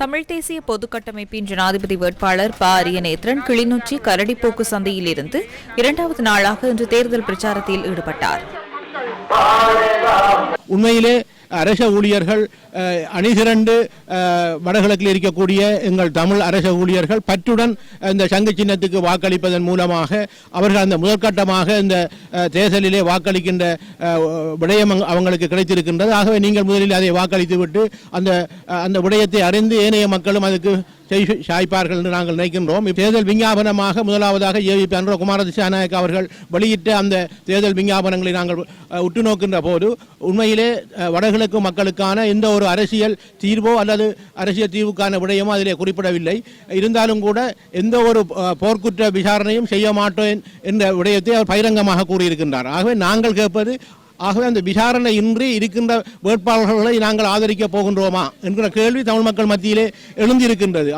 தமிழ் தேசிய பொதுக்கட்டமைப்பின் ஜனாதிபதி வேட்பாளர் ப. அரியநேத்ரன் கிளிநொச்சி கரடிப்போக்கு சந்தையிலிருந்து இரண்டாவது நாளாக இன்று தேர்தல் பிரச்சாரத்தில் ஈடுபட்டார். உண்மையிலே அரச ஊழியர்கள் அணிதிரண்டு வடகிழக்கில் இருக்கக்கூடிய எங்கள் தமிழ் அரச ஊழியர்கள் பற்றுடன் இந்த சங்கு சின்னத்துக்கு வாக்களிப்பதன் மூலமாக அவர்கள் அந்த முதற்கட்டமாக இந்த தேர்தலிலே வாக்களிக்கின்ற விடயம் அவங்களுக்கு கிடைத்திருக்கின்றது. ஆகவே நீங்கள் முதலில் அதை வாக்களித்துவிட்டு அந்த அந்த விடயத்தை அறிந்து ஏனைய மக்களும் அதுக்கு சாய்ப்பார்கள் என்று நாங்கள் நினைக்கின்றோம். தேர்தல் விஞ்ஞாபனமாக முதலாவதாக ஏவிபி அன்றோ குமார திசாநாயக் அவர்கள் வெளியிட்ட அந்த தேர்தல் விஞ்ஞாபனங்களை நாங்கள் உற்று நோக்கின்ற போது உண்மையிலே வடகிழக்கு மக்களுக்கான எந்த ஒரு அரசியல் தீர்வோ அல்லது அரசியல் தீர்வுக்கான விடயமோ அதிலே குறிப்பிடவில்லை. இருந்தாலும் கூட எந்த ஒரு போர்க்குற்ற விசாரணையும் செய்ய மாட்டோம் என்ற விடயத்தை அவர் பகிரங்கமாக கூறியிருக்கின்றார். ஆகவே நாங்கள் கேட்பது ஆகவே அந்த விசாரணை இன்றி இருக்கின்ற வேட்பாளர்களை நாங்கள் ஆதரிக்கப் போகின்றோமா என்கிற கேள்வி தமிழ் மக்கள் மத்தியிலே எழுந்திருக்கின்றது.